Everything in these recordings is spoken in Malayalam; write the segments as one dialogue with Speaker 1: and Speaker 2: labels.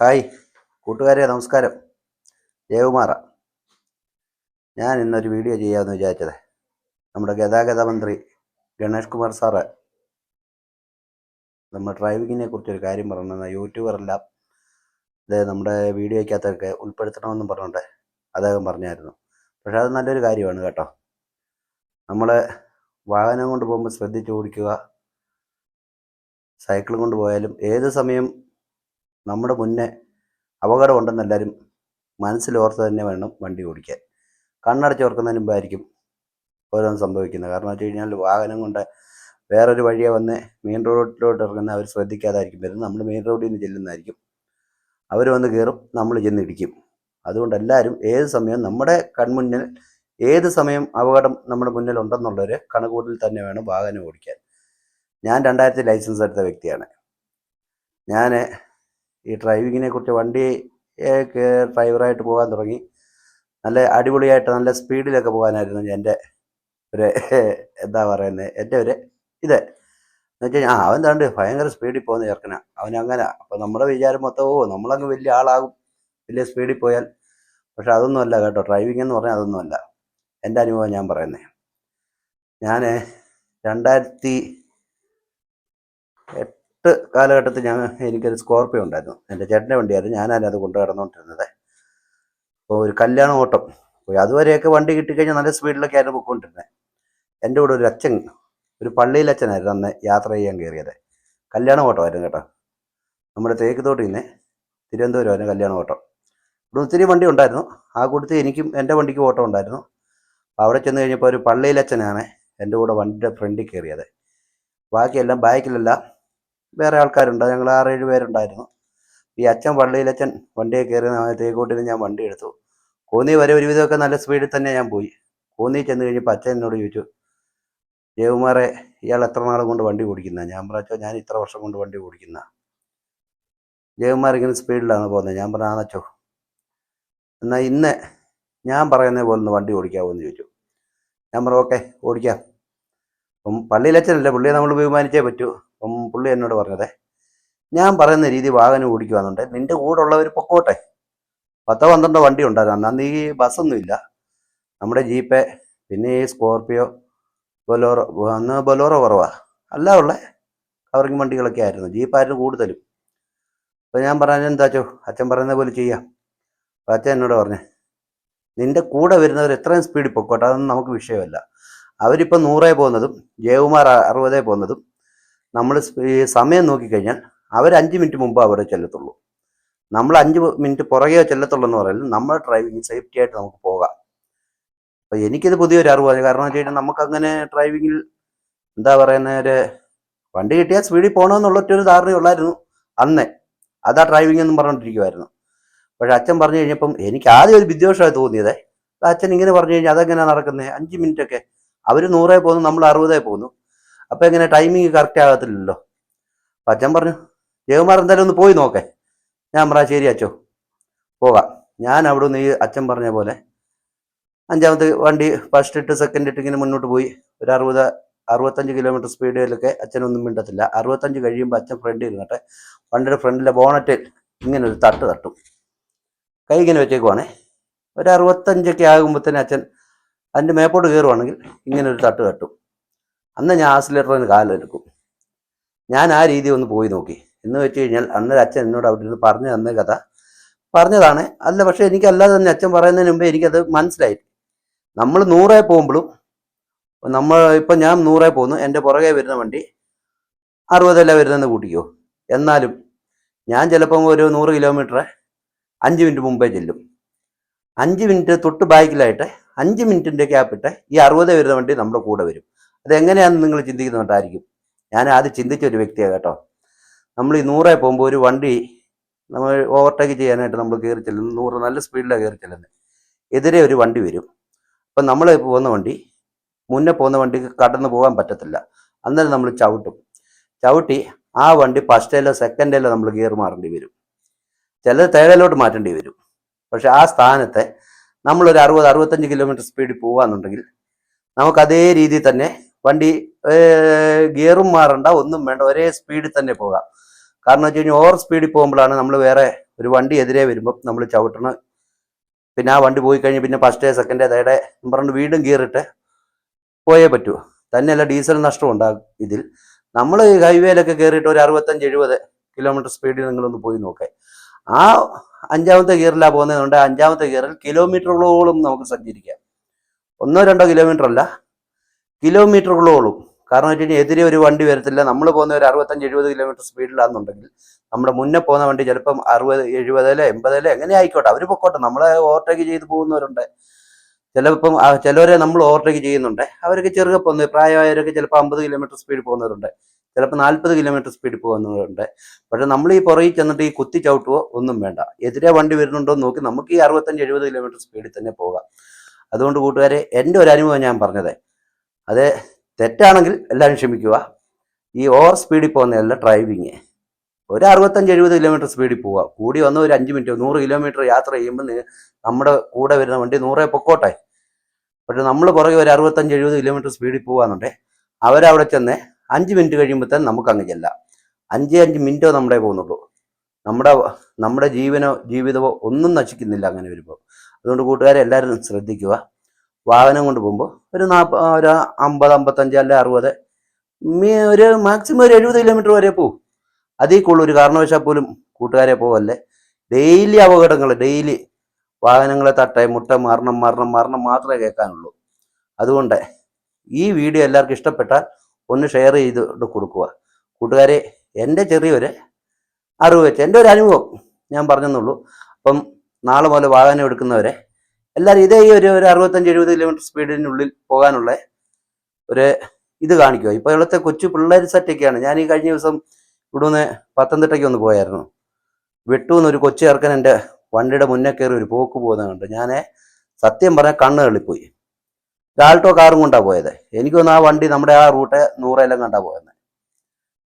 Speaker 1: ഹായ് കൂട്ടുകാരെ നമസ്കാരം. ജയകുമാറ. ഞാൻ ഇന്നൊരു വീഡിയോ ചെയ്യാമെന്ന് വിചാരിച്ചത്. നമ്മുടെ ഗതാഗത മന്ത്രി ഗണേഷ് കുമാർ സാറ് നമ്മുടെ ഡ്രൈവിങ്ങിനെ കുറിച്ചൊരു കാര്യം പറഞ്ഞത് യൂട്യൂബറെല്ലാം ഇത് നമ്മുടെ വീഡിയോയ്ക്കകത്തൊക്കെ ഉൾപ്പെടുത്തണമെന്നും പറഞ്ഞുകൊണ്ട് അദ്ദേഹം പറഞ്ഞായിരുന്നു. പക്ഷേ അത് നല്ലൊരു കാര്യമാണ് കേട്ടോ. നമ്മൾ വാഹനം കൊണ്ട് പോകുമ്പോൾ ശ്രദ്ധിച്ച് ഓടിക്കുക സൈക്കിൾ കൊണ്ട് പോയാലും ഏത് സമയം നമ്മുടെ മുന്നേ അപകടം ഉണ്ടെന്ന് എല്ലാവരും മനസ്സിലോർത്ത് തന്നെ വേണം വണ്ടി ഓടിക്കാൻ. കണ്ണടച്ച് ഓർക്കുന്നതിന് മുമ്പായിരിക്കും ഓരോന്ന് സംഭവിക്കുന്നത്. കാരണം വെച്ച് കഴിഞ്ഞാൽ വാഹനം കൊണ്ട് വേറൊരു വഴിയെ വന്ന് മെയിൻ റോഡിലോട്ട് ഇറങ്ങുന്ന അവർ ശ്രദ്ധിക്കാതായിരിക്കും വരുന്നത്. നമ്മൾ മെയിൻ റോഡിൽ നിന്ന് ചെല്ലുന്നതായിരിക്കും. അവർ വന്ന് കയറും നമ്മൾ ചെന്ന് ഇടിക്കും. അതുകൊണ്ട് എല്ലാവരും ഏത് സമയം നമ്മുടെ കൺമുന്നിൽ ഏത് സമയം അപകടം നമ്മുടെ മുന്നിൽ ഉണ്ടെന്നുള്ളൊരു കണക്കൂട്ടിൽ തന്നെ വേണം വാഹനം ഓടിക്കാൻ. ഞാൻ രണ്ടായിരത്തി ലൈസൻസ് എടുത്ത വ്യക്തിയാണ്. ഞാൻ ഈ ഡ്രൈവിങ്ങിനെ കുറിച്ച് വണ്ടി ഡ്രൈവറായിട്ട് പോകാൻ തുടങ്ങി. നല്ല അടിപൊളിയായിട്ട് നല്ല സ്പീഡിലൊക്കെ പോകാനായിരുന്നു എന്റെ ഒരു എന്താ പറയുന്നത് എന്റെ ഒരു ഇത്. എന്ന് വെച്ച് കഴിഞ്ഞാൽ ആ അവൻ തണ്ട് ഭയങ്കര സ്പീഡിൽ പോകുന്ന ചേർക്കനാ അവൻ അങ്ങനെ അപ്പോൾ നമ്മുടെ വിചാരം മൊത്തം ഓ നമ്മളങ്ങ് വലിയ ആളാകും വലിയ സ്പീഡിൽ പോയാൽ. പക്ഷെ അതൊന്നുമല്ല കേട്ടോ ഡ്രൈവിംഗ് എന്ന് പറഞ്ഞാൽ അതൊന്നുമല്ല. എന്റെ അനുഭവം ഞാൻ പറയുന്നത് ഞാൻ രണ്ടായിരത്തി കാലഘട്ടത്തിൽ ഞാൻ എനിക്കൊരു സ്കോർപ്പിയോ ഉണ്ടായിരുന്നു. എന്റെ ചേട്ടന്റെ വണ്ടിയായിരുന്നു. ഞാനാണ് അത് കൊണ്ടു കടന്നുകൊണ്ടിരുന്നത് അപ്പോൾ ഒരു കല്യാണ ഓട്ടം. പോയി. അതുവരെയൊക്കെ വണ്ടി കിട്ടിക്കഴിഞ്ഞാൽ നല്ല സ്പീഡിലൊക്കെ ആയിരുന്നു പോയിക്കൊണ്ടിരുന്നത്. എന്റെ കൂടെ ഒരു അച്ഛൻ ഒരു പള്ളിയിൽ അച്ഛനായിരുന്നു അന്ന് യാത്ര ചെയ്യാൻ കയറിയത്. കല്യാണ ഓട്ടമായിരുന്നു കേട്ടോ. നമ്മുടെ തേക്ക് തോട്ടിൽ നിന്ന് തിരുവനന്തപുരമായിരുന്നു കല്യാണ ഓട്ടം. ഇവിടെ ഒത്തിരി വണ്ടി ഉണ്ടായിരുന്നു. ആ കൂട്ടത്തിൽ എനിക്കും എന്റെ വണ്ടിക്ക് ഓട്ടം ഉണ്ടായിരുന്നു. അവിടെ ചെന്ന് കഴിഞ്ഞപ്പോൾ ഒരു പള്ളിയിലെ അച്ഛനാണ് എന്റെ കൂടെ വണ്ടിയുടെ ഫ്രണ്ടിൽ കയറിയത്. ബാക്കിയെല്ലാം ബാക്കിലെല്ലാം വേറെ ആൾക്കാരുണ്ട്. ഞങ്ങൾ ആറേഴ് പേരുണ്ടായിരുന്നു. ഈ അച്ഛൻ പള്ളിയിലച്ഛൻ വണ്ടിയെ കയറി തേക്കോട്ടിൽ ഞാൻ വണ്ടി എടുത്തു. കോന്നി വരെ ഒരുവിധമൊക്കെ നല്ല സ്പീഡിൽ തന്നെ ഞാൻ പോയി. കോന്നി ചെന്ന് കഴിഞ്ഞപ്പോൾ അച്ഛൻ എന്നോട് ചോദിച്ചു ജയകുമാറെ ഇയാൾ എത്ര നാൾ കൊണ്ട് വണ്ടി ഓടിക്കുന്ന? ഞാൻ പറഞ്ഞു ഞാൻ ഇത്ര വർഷം കൊണ്ട് വണ്ടി ഓടിക്കുന്ന. ജയകുമാർ ഇങ്ങനെ സ്പീഡിലാണ് പോകുന്നത് ഞാൻ പറഞ്ഞു ആണച്ചോ എന്നാൽ ഇന്ന് ഞാൻ പറയുന്ന പോലെ ഒന്ന് വണ്ടി ഓടിക്കാമോ എന്ന് ചോദിച്ചു. ഞാൻ പറഞ്ഞു ഓക്കെ ഓടിക്കാം. അപ്പം പള്ളിയിലച്ഛനല്ലേ പുള്ളിയെ നമ്മൾ ബഹുമാനിച്ചേ പറ്റൂ. അപ്പം പുള്ളി എന്നോട് പറഞ്ഞത് ഞാൻ പറയുന്ന രീതി വാഹനം ഓടിക്കുവാന്നുണ്ട്. നിന്റെ കൂടെ ഉള്ളവർ പൊക്കോട്ടെ. പത്തോ പന്ത്രണ്ടോ വണ്ടി ഉണ്ടായിരുന്നു. അന്ന് ഈ ബസ്സൊന്നും ഇല്ല. നമ്മുടെ ജീപ്പേ പിന്നെ ഈ സ്കോർപ്പിയോ ബൊലോറോ അന്ന് ബൊലോറോ കുറവാ. അല്ല ഉള്ള കവറിങ് വണ്ടികളൊക്കെ ആയിരുന്നു. ജീപ്പായിരുന്നു കൂടുതലും. അപ്പോൾ ഞാൻ പറഞ്ഞ എന്താച്ചോ അച്ഛൻ പറയുന്ന പോലെ ചെയ്യാം. അപ്പോൾ അച്ഛൻ എന്നോട് പറഞ്ഞേ നിന്റെ കൂടെ വരുന്നവർ എത്രയും സ്പീഡിൽ പൊക്കോട്ടെ. അതൊന്നും നമുക്ക് വിഷയമല്ല. അവരിപ്പോൾ നൂറേ പോകുന്നതും ജയകുമാർ അറുപതേ പോകുന്നതും നമ്മൾ സമയം നോക്കിക്കഴിഞ്ഞാൽ അവർ അഞ്ച് മിനിറ്റ് മുമ്പ് അവിടെ ചെല്ലത്തുള്ളൂ. നമ്മൾ അഞ്ച് മിനിറ്റ് പുറകെ ചെല്ലത്തുള്ളൂ എന്ന് പറയുന്നത് നമ്മുടെ ഡ്രൈവിംഗ് സേഫ്റ്റി ആയിട്ട് നമുക്ക് പോകാം. അപ്പോൾ എനിക്കിത് പുതിയൊരു അറിവാണ് കാരണം വെച്ച് കഴിഞ്ഞാൽ നമുക്കങ്ങനെ ഡ്രൈവിങ്ങിൽ എന്താ പറയുന്ന ഒരു വണ്ടി കിട്ടിയാൽ സ്പീഡിൽ പോകണമെന്നുള്ള ഒറ്റ ഒരു ധാരണയുള്ളായിരുന്നു അന്നേ. അതാ ഡ്രൈവിംഗ് എന്നും പറഞ്ഞുകൊണ്ടിരിക്കുമായിരുന്നു പക്ഷെ അച്ഛൻ പറഞ്ഞു കഴിഞ്ഞപ്പം എനിക്ക് ആദ്യം ഒരു വിദ്വേഷമായി തോന്നിയത് അച്ഛൻ ഇങ്ങനെ പറഞ്ഞു കഴിഞ്ഞാൽ അതെങ്ങനെയാണ് നടക്കുന്നത് അഞ്ച് മിനിറ്റൊക്കെ. അവർ നൂറേ പോകുന്നു നമ്മൾ അറുപതേ പോകുന്നു. അപ്പം എങ്ങനെ ടൈമിങ് കറക്റ്റ് ആകത്തില്ലല്ലോ. അച്ഛൻ പറഞ്ഞു ജയകുമാർ എന്തായാലും ഒന്ന് പോയി നോക്കേ. ഞാൻ പറ ശരി അച്ഛോ പോകാം. ഞാൻ അവിടെ നിന്ന് ഈ അച്ഛൻ പറഞ്ഞ പോലെ അഞ്ചാമത്തെ വണ്ടി ഫസ്റ്റ് ഇട്ട് സെക്കൻഡ് ഇട്ട് ഇങ്ങനെ മുന്നോട്ട് പോയി. ഒരു അറുപത് അറുപത്തഞ്ച് കിലോമീറ്റർ സ്പീഡിലൊക്കെ അച്ഛനൊന്നും മിണ്ടത്തില്ല. അറുപത്തഞ്ച് കഴിയുമ്പോൾ അച്ഛൻ ഫ്രണ്ടിൽ ഇരുന്നിട്ട് വണ്ടിയുടെ ഫ്രണ്ടിലെ ബോണറ്റിൽ ഇങ്ങനെ ഒരു തട്ട് തട്ടും. കൈ ഇങ്ങനെ വെച്ചേക്കുവാണേ. ഒരു അറുപത്തഞ്ചൊക്കെ തന്നെ അച്ഛൻ അതിന്റെ മേപ്പോട്ട് കയറുവാണെങ്കിൽ ഇങ്ങനെ ഒരു തട്ട് തട്ടും. അന്ന് ഞാൻ ആക്സിലേറ്ററിന് കാലെടുക്കും. ഞാൻ ആ രീതി ഒന്ന് പോയി നോക്കി. എന്ന് വെച്ച് കഴിഞ്ഞാൽ അന്നൊരു അച്ഛൻ എന്നോട് അവിടെ നിന്ന് പറഞ്ഞു തന്ന കഥ പറഞ്ഞതാണ്. അല്ല പക്ഷേ എനിക്കല്ലാതെ തന്നെ അച്ഛൻ പറയുന്നതിന് മുമ്പേ എനിക്കത് മനസ്സിലായി. നമ്മൾ നൂറേ പോകുമ്പോഴും നമ്മൾ ഇപ്പം ഞാൻ നൂറേ പോകുന്നു എന്റെ പുറകെ വരുന്ന വണ്ടി അറുപതല്ല വരുന്നതെന്ന് കൂട്ടിക്കോ. എന്നാലും ഞാൻ ചിലപ്പം ഒരു നൂറ് കിലോമീറ്റർ അഞ്ച് മിനിറ്റ് മുമ്പേ ചെല്ലും. അഞ്ച് മിനിറ്റ് തൊട്ട് ബാക്കിലായിട്ട് അഞ്ച് മിനിറ്റിന്റെ ഗ്യാപ്പിട്ട് ഈ അറുപത് വരുന്ന വണ്ടി നമ്മുടെ കൂടെ വരും. അതെങ്ങനെയാണെന്ന് നിങ്ങൾ ചിന്തിക്കുന്നുണ്ടായിരിക്കും ഞാൻ ആദ്യം ചിന്തിച്ച ഒരു വ്യക്തിയാണ് കേട്ടോ. നമ്മൾ ഈ നൂറെ പോകുമ്പോൾ ഒരു വണ്ടി നമ്മൾ ഓവർടേക്ക് ചെയ്യാനായിട്ട് നമ്മൾ കയറി ചെല്ലുന്നു. നൂറ് നല്ല സ്പീഡിലാണ് കയറി ചെല്ലുന്നത്. എതിരെ ഒരു വണ്ടി വരും. അപ്പം നമ്മൾ പോകുന്ന വണ്ടി മുന്നേ പോകുന്ന വണ്ടിക്ക് കടന്നു പോകാൻ പറ്റത്തില്ല. അന്നേരം നമ്മൾ ചവിട്ടും. ചവിട്ടി ആ വണ്ടി ഫസ്റ്റേലോ സെക്കൻഡേലോ നമ്മൾ ഗിയർ മാറേണ്ടി വരും. ചിലത് തേടലോട്ട് മാറ്റേണ്ടി വരും. പക്ഷെ ആ സ്ഥാനത്തെ നമ്മളൊരു അറുപത് അറുപത്തഞ്ച് കിലോമീറ്റർ സ്പീഡിൽ പോകാന്നുണ്ടെങ്കിൽ നമുക്ക് അതേ രീതിയിൽ തന്നെ വണ്ടി ഗിയറും മാറണ്ട ഒന്നും വേണ്ട ഒരേ സ്പീഡിൽ തന്നെ പോകാം. കാരണം വെച്ച് കഴിഞ്ഞാൽ ഓവർ സ്പീഡിൽ പോകുമ്പോഴാണ് നമ്മൾ വേറെ ഒരു വണ്ടി എതിരെ വരുമ്പോൾ നമ്മൾ ചവിട്ടണം പിന്നെ ആ വണ്ടി പോയി കഴിഞ്ഞ് പിന്നെ ഫസ്റ്റ് സെക്കൻഡ് തേടെ പറഞ്ഞ് വീണ്ടും ഗിയറിട്ട് പോയേ പറ്റൂ. തന്നെയല്ല ഡീസൽ നഷ്ടം ഉണ്ടാകും ഇതിൽ. നമ്മൾ ഹൈവേയിലൊക്കെ കയറിയിട്ട് ഒരു അറുപത്തഞ്ച് എഴുപത് കിലോമീറ്റർ സ്പീഡിൽ നിങ്ങളൊന്ന് പോയി നോക്കേ. ആ അഞ്ചാമത്തെ ഗിയറിലാണ് പോകുന്നതുകൊണ്ട് അഞ്ചാമത്തെ ഗിയറിൽ കിലോമീറ്ററുകളോളം നമുക്ക് സഞ്ചരിക്കാം. ഒന്നോ രണ്ടോ കിലോമീറ്റർ അല്ല കിലോമീറ്ററുകളോളം. കാരണം വെച്ച് എതിരെ ഒരു വണ്ടി വരത്തില്ല. നമ്മൾ പോകുന്ന ഒരു അറുപത്തഞ്ച് എഴുപത് കിലോമീറ്റർ സ്പീഡിലാണെന്നുണ്ടെങ്കിൽ നമ്മുടെ മുന്നേ പോകുന്ന വണ്ടി ചിലപ്പം അറുപത് എഴുപതിലോ എൺപതിലോ എങ്ങനെ ആയിക്കോട്ടെ. അവർ പൊക്കോട്ടെ. നമ്മളെ ഓവർടേക്ക് ചെയ്ത് പോകുന്നവരുണ്ട്. ചിലപ്പം ചിലവരെ നമ്മൾ ഓവർടേക്ക് ചെയ്യുന്നുണ്ട്. അവരൊക്കെ ചെറുക്കെ പോകുന്നത് പ്രായമായവരൊക്കെ ചിലപ്പോൾ അമ്പത് കിലോമീറ്റർ സ്പീഡ് പോകുന്നവരുണ്ട്. ചിലപ്പോൾ നാൽപ്പത് കിലോമീറ്റർ സ്പീഡ് പോകുന്നവരുണ്ട്. പക്ഷെ നമ്മൾ ഈ പുറകിൽ ചെന്നിട്ട് ഈ കുത്തി ചവിട്ടുവോ ഒന്നും വേണ്ട. എതിരെ വണ്ടി വരുന്നുണ്ടോ നോക്കി നമുക്ക് ഈ അറുപത്തഞ്ച് എഴുപത് കിലോമീറ്റർ സ്പീഡിൽ തന്നെ പോകാം. അതുകൊണ്ട് കൂട്ടുകാരെ എന്റെ ഒരു അനുഭവം ഞാൻ പറഞ്ഞത്. അത് തെറ്റാണെങ്കിൽ എല്ലാവരും ക്ഷമിക്കുക. ഈ ഓവർ സ്പീഡിൽ പോകുന്നതല്ല ഡ്രൈവിങ് ഒരു അറുപത്തഞ്ച് എഴുപത് കിലോമീറ്റർ സ്പീഡിൽ പോവുക. കൂടി വന്ന ഒരു അഞ്ച് മിനിറ്റ് നൂറ് കിലോമീറ്റർ യാത്ര ചെയ്യുമ്പോൾ നമ്മുടെ കൂടെ വരുന്ന വണ്ടി നൂറേ പൊക്കോട്ടെ. പക്ഷെ നമ്മൾ പുറകെ ഒരു അറുപത്തഞ്ച് എഴുപത് കിലോമീറ്റർ സ്പീഡിൽ പോകാന്നുണ്ടെ അവരവിടെ ചെന്ന് അഞ്ച് മിനിറ്റ് കഴിയുമ്പോൾ തന്നെ നമുക്ക് അങ്ങ് ചെല്ലാം. അഞ്ച് അഞ്ച് മിനിറ്റോ നമ്മുടെ പോകുന്നുള്ളൂ. നമ്മുടെ നമ്മുടെ ജീവനോ ജീവിതമോ ഒന്നും നശിക്കുന്നില്ല അങ്ങനെ വരുമ്പോൾ അതുകൊണ്ട് കൂട്ടുകാരെ എല്ലാവരും ശ്രദ്ധിക്കുക. വാഹനം കൊണ്ട് പോകുമ്പോൾ ഒരു നാൽപ്പ ഒരു അമ്പത് അമ്പത്തഞ്ച് അല്ലെ അറുപത് ഒരു മാക്സിമം ഒരു എഴുപത് കിലോമീറ്റർ വരെ പോകും അതേ കൂടുതൽ ഒരു കാരണവശാൽ പോലും കൂട്ടുകാരെ പോകല്ലേ ഡെയിലി അപകടങ്ങൾ ഡെയിലി വാഹനങ്ങളെ തട്ടെ മുട്ട മരണം മരണം മരണം മാത്രമേ കേൾക്കാനുള്ളൂ. അതുകൊണ്ട് ഈ വീഡിയോ എല്ലാവർക്കും ഇഷ്ടപ്പെട്ടാൽ ഒന്ന് ഷെയർ ചെയ്ത് കൊടുക്കുക. കൂട്ടുകാരെ എന്റെ ചെറിയൊരു അറിവ് വെച്ച് എന്റെ ഒരു അനുഭവം ഞാൻ പറഞ്ഞെന്നുള്ളൂ. അപ്പം നാളെ മുതൽ വാഹനം എടുക്കുന്നവരെ എല്ലാവരും ഇതേ ഈ ഒരു ഒരു അറുപത്തഞ്ച് എഴുപത് കിലോമീറ്റർ സ്പീഡിനുള്ളിൽ പോകാനുള്ള ഒരു ഇത് കാണിക്കുക. ഇപ്പോൾ ഇവിടുത്തെ കൊച്ചു പിള്ളേർ സെറ്റൊക്കെയാണ് ഞാൻ ഈ കഴിഞ്ഞ ദിവസം ഇവിടുന്ന് പത്തനംതിട്ടയ്ക്ക് ഒന്ന് പോയായിരുന്നു. വെട്ടൂന്ന് ഒരു കൊച്ചു ചേർക്കൻ എന്റെ വണ്ടിയുടെ മുന്നേ കയറി ഒരു പോക്ക് പോകുന്നത് കണ്ട് ഞാൻ സത്യം പറഞ്ഞാൽ കണ്ണ് തള്ളിപ്പോയി. ഡാൾട്ടോ കാറും കൊണ്ടാണ് പോയത്. എനിക്കൊന്ന് ആ വണ്ടി നമ്മുടെ ആ റൂട്ട് നൂറെല്ലാം കണ്ടാ പോയത്.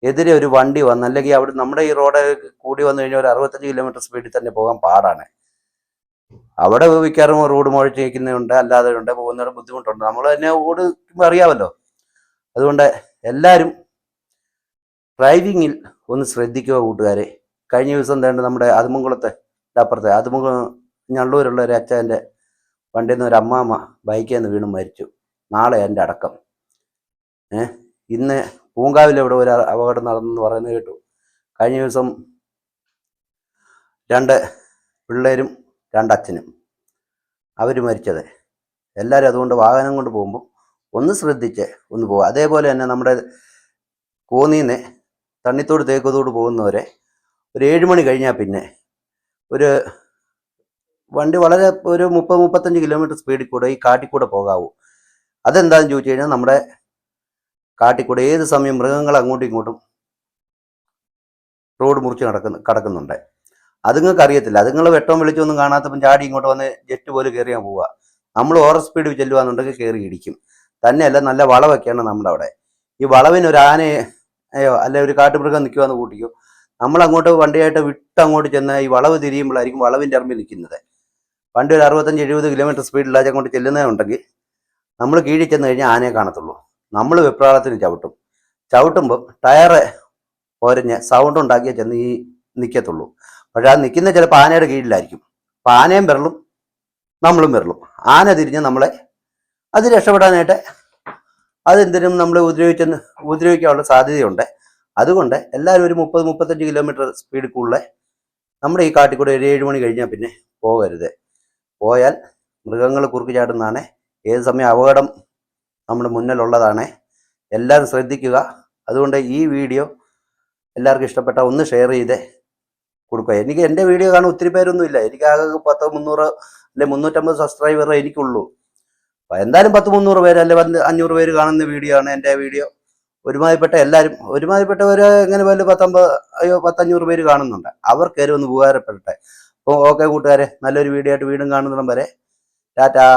Speaker 1: എതിരെ ഒരു വണ്ടി വന്ന് അല്ലെങ്കിൽ അവിടെ നമ്മുടെ ഈ റോഡ് കൂടി വന്നു കഴിഞ്ഞാൽ ഒരു അറുപത്തഞ്ച് കിലോമീറ്റർ സ്പീഡിൽ തന്നെ പോകാൻ പാടാണ്. അവിടെ മിക്കവാറും റോഡ് മുഴച്ച് നിൽക്കുന്നുണ്ട് അല്ലാതെ ഉണ്ട് പോകുന്നവരുടെ ബുദ്ധിമുട്ടുണ്ട്. നമ്മൾ തന്നെ ഓടുമ്പോൾ അറിയാമല്ലോ. അതുകൊണ്ട് എല്ലാവരും ഡ്രൈവിങ്ങിൽ ഒന്ന് ശ്രദ്ധിക്കുക കൂട്ടുകാരെ. കഴിഞ്ഞ ദിവസം തന്നെ നമ്മുടെ അതുമംകുളത്തെ അപ്പുറത്തെ അതുമുഖ ഞള്ളൂരുള്ള ഒരു അച്ഛന്റെ വണ്ടിയിൽ നിന്ന് ഒരു അമ്മാമ്മ ബൈക്കിൽ നിന്ന് വീണ് മരിച്ചു. നാളെ എന്റെ അടക്കം. ഏഹ് ഇന്ന് പൂങ്കാവിൽ ഇവിടെ ഒരു അപകടം നടന്നെന്ന് പറയുന്നത് കേട്ടു. കഴിഞ്ഞ ദിവസം രണ്ട് പിള്ളേരും രണ്ടച്ഛനും. അവർ മരിച്ചത്. എല്ലാവരും അതുകൊണ്ട് വാഹനം കൊണ്ട് പോകുമ്പോൾ ഒന്ന് ശ്രദ്ധിച്ച് ഒന്ന് പോകുക അതേപോലെ തന്നെ നമ്മുടെ കോന്നിന്ന് തണ്ണിത്തോട് തേക്കത്തോട് പോകുന്നവരെ ഒരു ഏഴ് മണി കഴിഞ്ഞാൽ പിന്നെ ഒരു വണ്ടി വളരെ ഒരു മുപ്പത് മുപ്പത്തഞ്ച് കിലോമീറ്റർ സ്പീഡിൽ കൂടെ ഈ കാട്ടിൽ കൂടെ പോകാവൂ. അതെന്താണെന്ന് ചോദിച്ചു കഴിഞ്ഞാൽ നമ്മുടെ കാട്ടിൽ കൂടെ ഏത് സമയം മൃഗങ്ങൾ അങ്ങോട്ടും ഇങ്ങോട്ടും റോഡ് മുറിച്ച് നടക്കുന്നു കടക്കുന്നുണ്ട്. അതുങ്ങൾക്ക് അറിയത്തില്ല. അതുങ്ങൾ വെട്ടവും വിളിച്ചൊന്നും കാണാത്തപ്പം ചാടി ഇങ്ങോട്ട് വന്ന് ജെറ്റ് പോലെ കയറിയാൻ പോവുക നമ്മൾ ഓവർ സ്പീഡ് ചെല്ലുവാന്നുണ്ടെങ്കിൽ കയറി ഇടിക്കും തന്നെയല്ല നല്ല വളവൊക്കെയാണ് നമ്മുടെ അവിടെ. ഈ വളവിന് ഒരു ആനയോ അല്ല ഒരു കാട്ടുമൃഗം നിൽക്കുവാന്ന് കൂട്ടിക്കോ. നമ്മൾ അങ്ങോട്ട് വണ്ടിയായിട്ട് വിട്ട് അങ്ങോട്ട് ചെന്ന് ഈ വളവ് തിരിയുമ്പോഴായിരിക്കും വളവിന്റെ അറമ്പിൽ നിൽക്കുന്നത്. വണ്ടി ഒരു അറുപത്തഞ്ച് എഴുപത് കിലോമീറ്റർ അങ്ങോട്ട് ചെല്ലുന്നതുണ്ടെങ്കിൽ നമ്മൾ കീഴിൽ ചെന്ന് കഴിഞ്ഞാൽ ആനയെ കാണത്തുള്ളൂ. നമ്മൾ വെപ്രാളത്തിന് ചവിട്ടും. ചവിട്ടുമ്പം ടയറ് ഒരഞ്ഞ് സൗണ്ട് ഉണ്ടാക്കിയേ ചെന്ന് ഈ നിൽക്കത്തുള്ളൂ പക്ഷെ അത് നിൽക്കുന്ന ചിലപ്പോൾ ആനയുടെ കീഴിലായിരിക്കും. അപ്പം ആനയും വിരളും നമ്മളും വിരളും. ആന തിരിഞ്ഞ് നമ്മളെ അത് രക്ഷപ്പെടാനായിട്ട് അതെന്തിനും നമ്മളെ ഉപദ്രവിച്ചെന്ന് ഉപദ്രവിക്കാനുള്ള സാധ്യതയുണ്ട്. അതുകൊണ്ട് എല്ലാവരും ഒരു മുപ്പത് മുപ്പത്തഞ്ച് കിലോമീറ്റർ സ്പീഡിൽ കൂടുതൽ നമ്മുടെ ഈ കാട്ടിൽ കൂടെ ഒരു ഏഴ് മണി കഴിഞ്ഞാൽ പിന്നെ പോകരുത്. പോയാൽ മൃഗങ്ങൾ കുറുക്ക് ചാടുന്നതാണ്. ഏത് സമയം അപകടം നമ്മുടെ മുന്നിലുള്ളതാണ്. എല്ലാവരും ശ്രദ്ധിക്കുക. അതുകൊണ്ട് ഈ വീഡിയോ എല്ലാവർക്കും ഇഷ്ടപ്പെട്ട ഒന്ന് ഷെയർ ചെയ്ത്. കൊടുക്കുക. എനിക്ക് എന്റെ വീഡിയോ കാണാൻ ഒത്തിരി പേരൊന്നും ഇല്ല എനിക്ക് ആകെ പത്തോ മുന്നൂറ് അല്ലെ മുന്നൂറ്റമ്പത് സബ്സ്ക്രൈബറേ എനിക്കുള്ളൂ. അപ്പം എന്തായാലും പത്ത് മുന്നൂറ് പേര് അല്ലെ അഞ്ഞൂറ് പേര് കാണുന്ന വീഡിയോ ആണ് എന്റെ വീഡിയോ. ഒരുമാതിരിപ്പെട്ട എല്ലാവരും ഒരുമാതിരിപ്പെട്ടവർ എങ്ങനെ വല്ല പത്തൊമ്പത് അയ്യോ പത്തഞ്ഞൂറ് പേര് കാണുന്നുണ്ട്. അവർക്ക് ഒന്ന് ഉപകാരപ്പെടട്ടെ. അപ്പോൾ ഓക്കെ കൂട്ടുകാരെ നല്ലൊരു വീഡിയോ ആയിട്ട് വീണ്ടും കാണുന്നിടം വരെ. ടാറ്റാ.